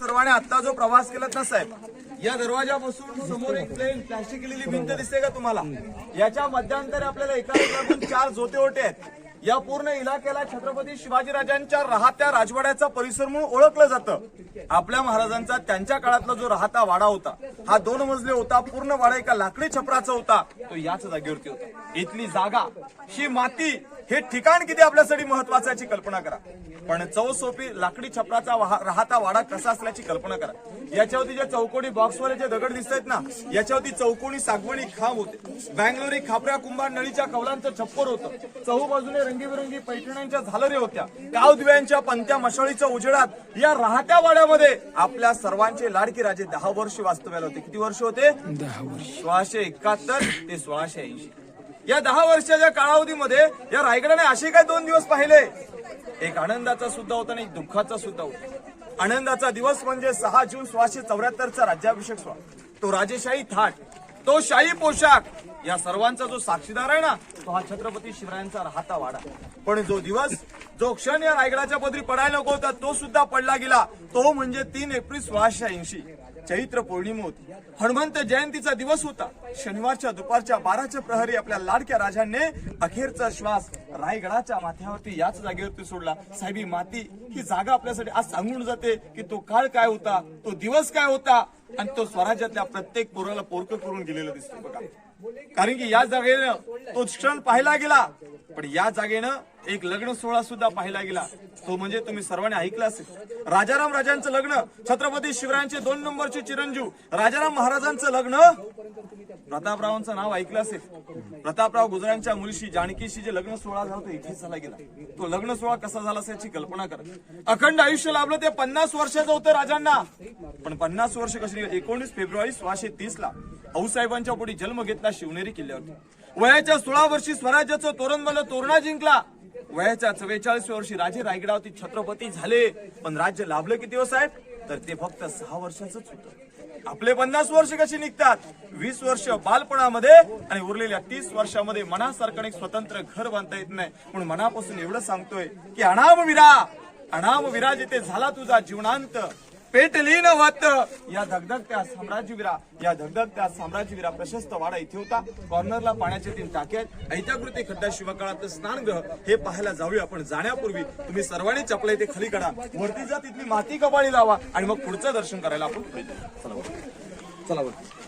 सर्वांनी आता जो प्रवास केला ना साहेब या दरवाजापासून समोर एक प्लेन प्लॅस्टिक केलेली भिंत दिसते का तुम्हाला? याच्या मध्यांतरी आपल्याला एका एक चार जोते ओटे आहेत. या पूर्ण इलाक्याला छत्रपती शिवाजीराजांच्या राहत्या राजवाड्याचा परिसर म्हणून ओळखलं जातं. आपल्या महाराजांचा त्यांच्या काळातला जो राहता वाडा होता हा दोन मजले होता पूर्ण वाडा एका लाकडी छपराचा होता तो याच जागेवरती होता. इथली जागा ही माती हे ठिकाण किती आपल्यासाठी महत्वाचं याची कल्पना करा. पण चौसोपी लाकडी छपराचा राहता वाडा कसा असल्याची कल्पना करा. याच्यावरती जे चौकोनी बॉक्सवाले जे दगड दिसत आहेत ना याच्यावरती चौकोनी सागवणी खांब होते. बँगलोरी खापऱ्या कुंभार नळीच्या कवलांचं छप्पर होतं. चहूबाजूने रंगीबेरंगी पैठण्यांच्या झालरी होत्या. गाव दिव्यांच्या पंत्या मशाळीच्या उजेडात या राहत्या वाड्यामध्ये आपल्या सर्वांचे लाडके राजे दहा वर्ष वास्तव्याला होते. किती वर्ष होते? सोळाशे एकाहत्तर ते सोळाशे ऐंशी. या दहा वर्षाच्या कालावधीमध्ये या रायगडाने असे काय दोन दिवस पाहिले? एक आनंदाचा सुद्धा होता आणि एक दुःखाचा सुद्धा होता. आनंदाचा दिवस म्हणजे सहा जून सोळाशे चौऱ्याहत्तरचा राज्याभिषेक सोहळा. तो राजेशाही थाट. तो शाही पोशाख. या सर्वांचा जो साक्षीदार आहे ना तो हा छत्रपती शिवरायांचा राहता वाडा. पण जो दिवस जो क्षण या रायगडाच्या पदरी पडायला नको होता तो सुद्धा पडला गेला. तो म्हणजे तीन एप्रिल सोळाशे ऐंशी चैत्र पौर्णिमा होती. हनुमंत जयंतीचा दिवस होता. शनिवारच्या दुपारच्या बाराच्या प्रहरी आपल्या लाडक्या राजांनी अखेरचा श्वास रायगडाच्या माथ्यावरती याच जागेवरती सोडला. साहेबी माती ही जागा आपल्यासाठी आज सांगून जाते की तो काळ काय होता तो दिवस काय होता आणि तो स्वराज्यातल्या प्रत्येक पोराला पोरक करून गेलेला दिसतो बघा. कारण की या जागेनं तो क्षण पाहिला गेला पण या जागेनं एक लग्न सोहळा सुद्धा पाहिला गेला. तो म्हणजे तुम्ही सर्वांनी ऐकलं असेल. राजाराम राजांचं लग्न छत्रपती शिवरायांचे दोन नंबरचे चिरंजीव राजाराम महाराजांचं लग्न. प्रतापरावांचं नाव ऐकलं असेल. प्रतापराव गुजरांच्या मुलीशी जानकीशी जे लग्न सोहळा झाला तो इथेच झाला गेला. तो लग्न सोहळा कसा झाला असेल याची कल्पना करा. अखंड आयुष्य लाभलं ते पन्नास वर्षाचं होतं राजांना. पण पन्नास वर्ष कशी एकोणीस फेब्रुवारी सोळाशे तीस ला आऊसाहेबांच्या पुढे जन्म घेतला शिवनेरी किल्ल्यावरती. वयाच्या सोळा वर्षी स्वराज्याचं तोरण बनलं तोरणा जिंकला. वयाच्या चव्वेचाळीस वर्षी राजे रायगडावरती छत्रपती झाले. पण राज्य लाभलं किती हो, दिवस आहेत तर ते फक्त सहा वर्षाचंच होत. आपले पन्नास वर्ष कशी निघतात? वीस वर्ष बालपणामध्ये आणि उरलेल्या तीस वर्षामध्ये मनासारखं एक स्वतंत्र घर बांधता येत नाही. म्हणून मनापासून एवढं सांगतोय की अनाम विरा अनाम विरा जिथे झाला तुझा जीवनांत पेटली न वात या धगधगत्या साम्राज्यवीरा या धगधगत्या साम्राज्यवीरा प्रशस्त वाडा इथे होता. कॉर्नरला पाण्याचे तीन टाके आहेत. ऐत्याकृती खड्डा शिवकाळातलं स्नानग्रह हे पाहायला जाऊया. आपण जाण्यापूर्वी तुम्ही सर्वांनी चपला इथे खाली काढा. वरती जा तिथली माती कपाळी लावा. आणि मग पुढचं दर्शन करायला आपण चला चला वरती